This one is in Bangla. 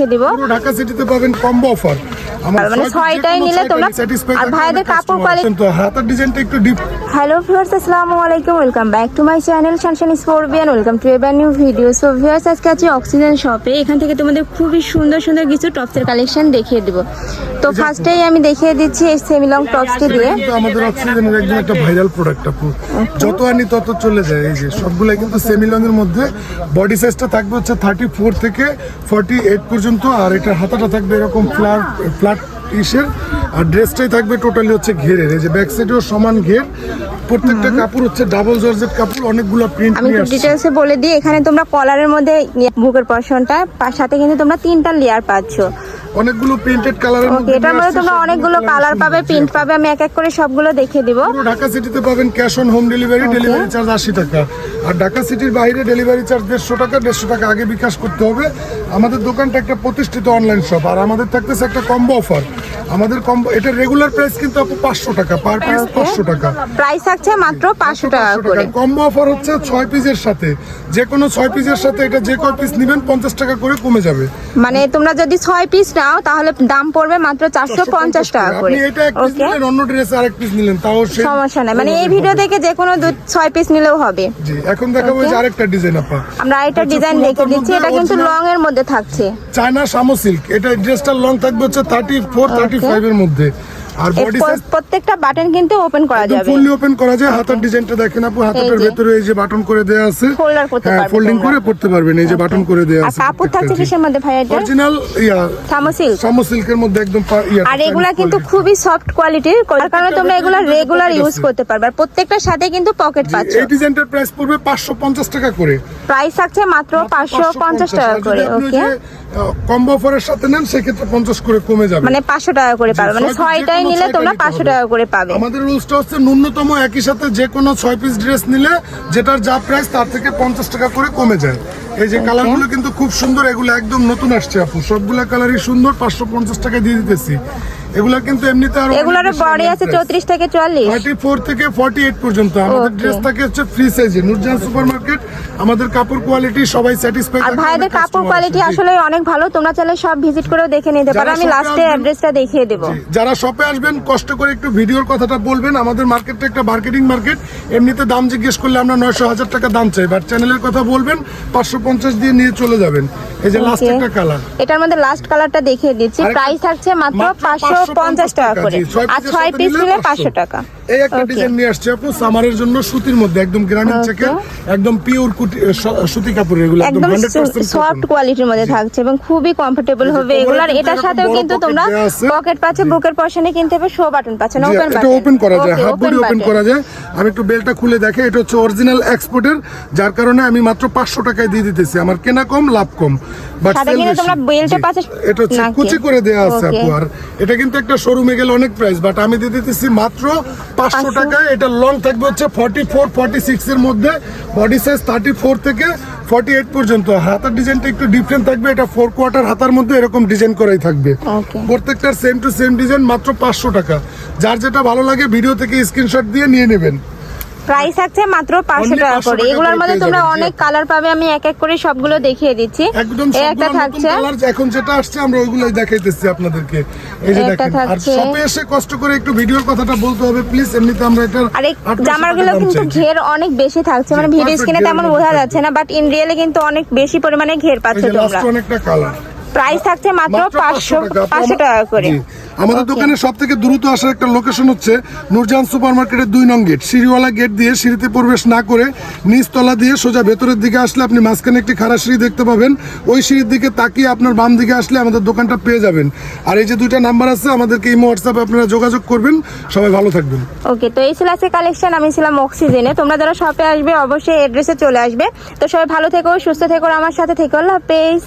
দেখে দিব। ঢাকা সিটিতে পাবেন কম্বো অফার মানে ছয়টাই নিলে তোমরা- আর ভাইদের কাপড় quality- তো হাতার ডিজাইনটা একটু ডিপ হ্যালো ভিউয়ার্স আসসালামু আলাইকুম welcome back to my channel শানশান স্পোর্বিয়ান ওয়েলকাম টু এবার নিউ ভিডিও সো ভিউয়ার্স আজকে আছি অক্সিজেন শপে এখান থেকে তোমাদের খুবই সুন্দর সুন্দর কিছু টপসের কালেকশন দেখিয়ে দিব। তো ফার্স্টেই আমি দেখিয়ে দিচ্ছি এই টপসটি দিয়ে। আমাদের অক্সিজেনের একদম একটা ভাইরাল প্রোডাক্ট আপু। যত আনি তত চলে যায়। এই যে সবগুলো কিন্তু এর মধ্যে। বডি সাইজটা থাকবে হচ্ছে থার্টি ফোর থেকে ফর্টি এইট পর্যন্ত। আর এটা হাতাটা থাকবে এরকম ফ্ল্যাট ইসের আর ড্রেসটাই থাকবে টোটালি হচ্ছে ঘেরের। এই যে ব্যাক সাইডেও সমান ঘের। প্রত্যেকটা কাপড় হচ্ছে ডাবল জর্জেট কাপড় অনেকগুলো প্রিন্ট আমি একটু ডিটেইলসে বলে দিই এখানে তোমরা কলারের মধ্যে বুকের পশনটা সাথে কিন্তু তোমরা তিনটা লেয়ার পাচ্ছ। অনেকগুলো প্রিন্টেড কালারের মধ্যে এটার মধ্যে তোমরা অনেকগুলো কালার পাবে প্রিন্ট পাবে আমি এক এক করে সবগুলো দেখিয়ে দিব। ঢাকা সিটিতে পাবেন cash on home delivery delivery charge আশি টাকা। আর ঢাকা সিটির বাইরে ডেলিভারি চার্জ দেড়শো টাকা দেড়শো টাকা আগে বিকাশ করতে হবে। আমাদের দোকানটা একটা প্রতিষ্ঠিত অনলাইন শপ আর আমাদের থাকতেছে একটা কম্বো অফার আমাদের কম্বো এটা রেগুলার প্রাইস কিন্তু আপু পাঁচশো টাকা পার পিস পাঁচশো টাকা। প্রাইস থাকছে মাত্র পাঁচশো টাকা করে। কম্বো অফার হচ্ছে ছয় পিসের সাথে। যে কোনো ছয় পিসের সাথে এটা যে কয় পিস নেবেন পঞ্চাশ টাকা করে কমে যাবে। মানে তোমরা যদি ছয় পিস নাও তাহলে দাম পড়বে মাত্র চারশো পঞ্চাশ টাকা করে। ওকে অন্য ড্রেস আরেক পিস নিলেন তাও সমস্যা নাই। মানে এই ভিডিও থেকে যে কোনো দু ছয় পিস নিলেও হবে। জি এখন দেখাবো যে আরেকটা ডিজাইন আপা আমরা আরেকটা ডিজাইন দেখে দিচ্ছি। এটা কিন্তু লং এর মধ্যে থাকছে। চায়না শামো সিল্ক এটা ড্রেসটার লং থাকবে হচ্ছে থার্টি ফোর থার্টি ফাইভ এর মধ্যে। আর বডি সাইজ প্রত্যেকটা বাটন কিন্তু ওপেন করা যাবে। ফুললি ওপেন করা যায়। হাতার ডিজাইনটা দেখেন আপু হাতাটার যে। ভেতরে এই যে বাটন করে দেয়া আছে। Folder করতে হ্যাঁ পারবে ফোল্ডিং করে পড়তে পারবেন এই যে বাটন করে দেয়া আর কাপড় থাকছে কিসের মধ্যে ভাই এটা? অরিজিনাল ইয়া মধ্যে একদম ইয়া আর এগুলা কিন্তু খুবই সফট কোয়ালিটির তার কারণে তোমরা এগুলা রেগুলার ইউজ করতে পারবে। আর প্রত্যেকটার সাথে কিন্তু পকেট পাচ্ছ। এই ডিজাইনটার প্রাইস পড়বে পাঁচশো পঞ্চাশ টাকা করে। প্রাইস থাকছে মাত্র পাঁচশো পঞ্চাশ টাকা করে ওকে কম্বো অফারের সাথে নেন সেক্ষেত্রে পঞ্চাশ করে কমে যাবে। মানে পাঁচশো টাকা করে পাবে। মানে ছয়টাই নিলে তোমরা পাঁচশো। টাকা করে পাবে। আমাদের রুলসটা হচ্ছে ন্যূনতম একই সাথে যে কোনো ছয় পিস ড্রেস নিলে যেটার যা প্রাইস তার থেকে পঞ্চাশ টাকা করে কমে যায়। এই যে কালারগুলো কিন্তু খুব সুন্দর এগুলো একদম নতুন আসছে আপু। সবগুলা কালারই সুন্দর পাঁচশো পঞ্চাশ টাকা দিয়ে দিতেছি। এগুলা কিন্তু এমনিতে আর এগুলোর বডি আছে চৌত্রিশ থেকে চুয়াল্লিশ। থার্টি ফোর থেকে ফর্টি এইট পর্যন্ত। আমাদের ড্রেস থাকে হচ্ছে ফ্রি সাইজে নুরজাহান সুপার মার্কেট আমাদের কাপড় কোয়ালিটি সবাই স্যাটিসফাই আর ভাইদের কাপড় কোয়ালিটি আসলে অনেক ভালো তোমরা চাইলে সব ভিজিট করেও দেখে নিতে পারো। আমি লাস্টে অ্যাড্রেসটা দেখিয়ে দেবো। যারা শপে আসবেন কষ্ট করে একটু ভিডিওর কথাটা বলবেন। আমাদের মার্কেটটা একটা মার্কেটিং মার্কেট এমনিতে দাম জিজ্ঞেস করলে আমরা নয়শো হাজার টাকা দাম চাই। বাট চ্যানেলের কথা বলবেন পাঁচশো পঞ্চাশ দিয়ে নিয়ে চলে যাবেন। এই যে লাস্ট একটা কালার এটার মধ্যে লাস্ট কালারটা দেখিয়ে দিচ্ছি। প্রাইস থাকছে মাত্র মাত্র পাঁচশো পঞ্চাশ টাকা করে। আর ছয় পিস নিলে নিলে 500 পাঁচশো টাকা। এই একটা ডিজাইন নিয়ে আসছে আপু সামারের জন্য সুতির মধ্যে একদম গ্রামীণ. চেকের একদম পিওর সুতি কাপড় এগুলো একদম সফট কোয়ালিটির মধ্যে থাকছে এবং খুবই কমফোর্টেবল হবে এগুলার কিন্তু এটার সাথেও কিন্তু তোমরা পকেট পাচ্ছে বুকের পশনে কিনতে হবে শো বাটন পাচ্ছে না ওপেন এটা ওপেন করা যায় হাফ বডি ওপেন করা যায়। আমি একটু বেলটা খুলে দেখে এটা হচ্ছে অরিজিনাল এক্সপোর্টের যার কারণে আমি মাত্র পাঁচশো টাকায় দিয়ে দিতেছি। আমার কেনা কম লাভ কম। বাট কিন্তু তোমরা বেল্টে পাচ্ছে এটা হচ্ছে কুচি করে দেওয়া আছে আপু আর। এটা কিন্তু একটা শোরুমে গেলে অনেক প্রাইস বাট আমি দিয়ে দিতেছি মাত্র পাঁচশো 500 টাকায়। এটা লং থাকবে হচ্ছে ফর্টি ফোর ফর্টি সিক্স এর মধ্যে। বডি সাইজ থার্টি ফোর থেকে ফর্টি এইট পর্যন্ত। হাতার ডিজাইনটা একটু ডিফারেন্ট থাকবে। এটা ফোর কোয়ার্টার হাতার মধ্যে এরকম ডিজাইন করাই থাকবে. প্রত্যেকটার সেম টু সেম ডিজাইন মাত্র পাঁচশো টাকা। যার যেটা ভালো লাগে ভিডিও থেকে স্ক্রিনশট দিয়ে নিয়ে নেবেন। প্রাইস থাকছে মাত্র পাঁচশো টাকা করে। এগুলোর মধ্যে তোমরা অনেক কালার পাবে আমি এক এক করে সবগুলো দেখিয়ে দিচ্ছি। এই একটা থাকছে। এখন যেটা আসছে আমরা ওইগুলোই দেখাইতেছি আপনাদেরকে। এই যে দেখেন আর। শপে এসে কষ্ট করে একটু ভিডিওর কথাটা বলতে হবে প্লিজ এমনিতে আমরা এটার আর এই 800 জামাগুলো কিন্তু ঘের অনেক বেশি থাকছে মানে ভিডিও স্ক্রিনে তেমন বোঝা যাচ্ছে না বাট ইন রিয়েলে কিন্তু অনেক বেশি পরিমাণে ঘের পাচ্ছ তোমরা। অনেকটা কালার প্রাইস থাকছে মাত্র পাঁচশো পাঁচশো টাকা। করে। আমাদের. দোকানে সব থেকে দ্রুত আসার একটা লোকেশন হচ্ছে নূরজাহান সুপার মার্কেটের দুই নং গেট। সিঁড়িওয়ালা গেট দিয়ে সিঁড়িতে প্রবেশ না করে নিচতলা দিয়ে সোজা ভেতরের দিকে আসলে আপনি মাঝখানে একটি খাড়া সিঁড়ি দেখতে পাবেন। ওই সিঁড়ির দিকে তাকিয়ে আপনার বাম দিকে আসলে আমাদের দোকানটা পেয়ে যাবেন। আর এই যে দুইটা নাম্বার আছে আমাদেরকে ইমো হোয়াটসঅ্যাপে আপনারা যোগাযোগ করবেন। সবাই ভালো থাকবেন। ওকে তো এই ছিল আজকে কালেকশন আমি ছিলাম অক্সিজেনে তোমরা যারা শপে আসবে অবশ্যই এড্রেসে চলে আসবে। তো সবাই ভালো থেকো সুস্থ থেকো আমার সাথে থেকো। আল্লাহ হাফেজ।